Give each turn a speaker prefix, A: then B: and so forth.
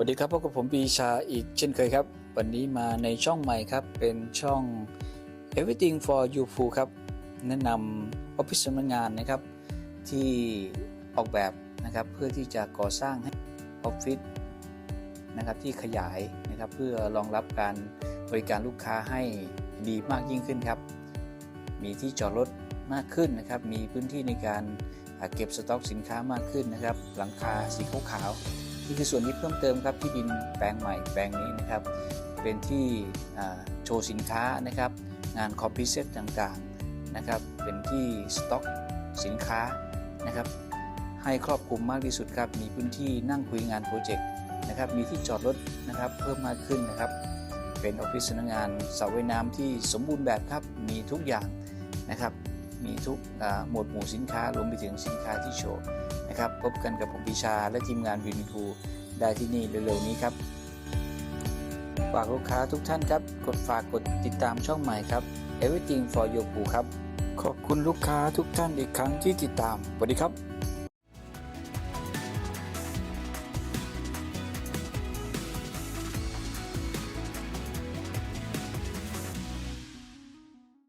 A: สวัสดีครับพบกับผมปีชาอีกเช่นเคยครับ วันนี้มาในช่องใหม่ครับ เป็นช่อง Everything for You f u ครับแนะนำออฟฟิศสำนักงานนะครับ ที่ออกแบบนะครับเพื่อที่จะก่อสร้างให้ออฟฟิศนะครับที่ขยายนะครับเพื่อรองรับการบริการลูกค้าให้ดีมากยิ่งขึ้นครับ มีที่จอดรถมากขึ้นนะครับ มีพื้นที่ในการเก็บสต็อกสินค้ามากขึ้นนะครับ หลังคาสีขาวๆ นี่คือส่วนนี้เพิ่มเติมครับที่ดินแปลงใหม่แปลงนี้นะครับ เป็นที่โชว์สินค้านะครับ งานคอมพิเซตต่างๆนะครับ เป็นที่สต็อกสินค้านะครับ ให้ครอบคลุมมากที่สุดครับ มีพื้นที่นั่งคุยงานโปรเจกต์นะครับ มีที่จอดรถนะครับเพิ่มมากขึ้นนะครับ เป็นออฟฟิศสำนักงานเสาว่ายน้ำที่สมบูรณ์แบบครับ มีทุกอย่างนะครับ มีทุกหมวดหมู่สินค้ารวมไปถึงสินค้าที่โชว์ นะครับ พบกันกับผมพิชาและทีมงานวินทูได้ที่นี่เร็วๆนี้ครับ ฝากลูกค้าทุกท่านครับ กดฝากกดติดตามช่องใหม่ครับ Everything for Your ครับ ขอบคุณลูกค้าทุกท่านอีกครั้งที่ติดตามสวัสดีครับ